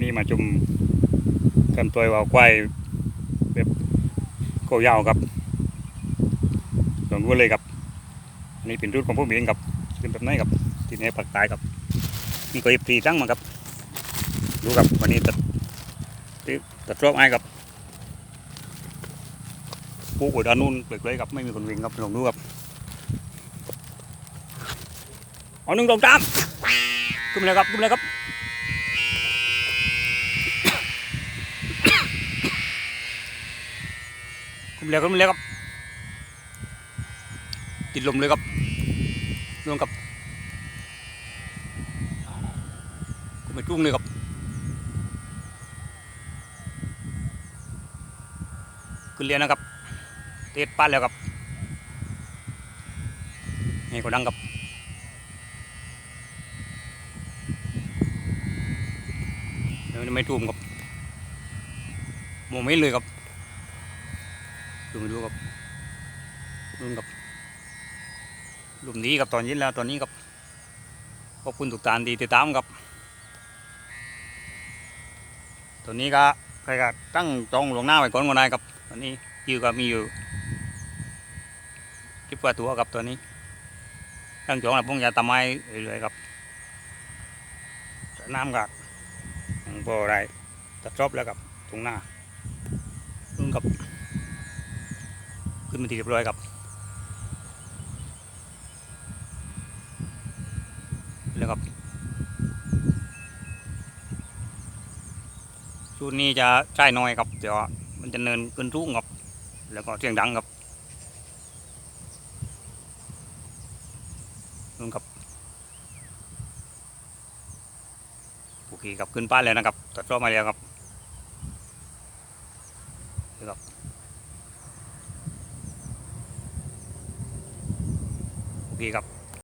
นี่มาจุ่มกันตัวว่าควายแบบโกยาวครับหลวงวัวเลยครับนนี่เป็นรุ่นของผมเองครับเป็นแบบไหนครับที่ไหนปักตายครับนี่ก็เอฟซีตั้งมาครับดูครับวันนี้ตัดตัดตัดรอบไอ้ครับปูกไว้ด้านนู้นเปลือกเลยครับไม่มีคนวิ่งครับลองดูครับเอาหนึ่งสองสามขึ้นมาเลยครับขึ้นมาเลยครับ คุม เร็วคุมเร็วครับติดลมเลยครับลงกับคุมไปจุ้งเลยครับขึ้นเรียนนะครับเตะป้านแล้วครับนี่ก็ดังครับเดี๋ยวไม่ทุ่มครับมองไม่เลยครับ ดูมาดูครับดูกับหลุมนี้กับตอนนี้แล้วตอนนี้กับขอบคุณทุกท่านที่ติดตามครับตอนนี้ก็ใครก็ตั้งจองหลวงหน้าไว้ก่อนก็ได้ครับตอนนี้คิวก็มีอยู่คิดว่าตัวครับตัวนี้ ตั้งจองแล้วผมจะทำให้เรื่อยๆครับน้ำก็ยังพอได้ตัดจบแล้วครับตรงหน้านู่นครั บขึ้นทีเรียบร้อยครับ แล้วครับชุดนี้จะใช้น้อยครับเดี๋ยวมันจะเนินขึ้นทุ่งครับ แล้วก็เสียงดังครับนู่นครับโอเคครับขึ้นป้ายแล้วนะครับตัดรอบมาแล้วครับครับ โอเคครับ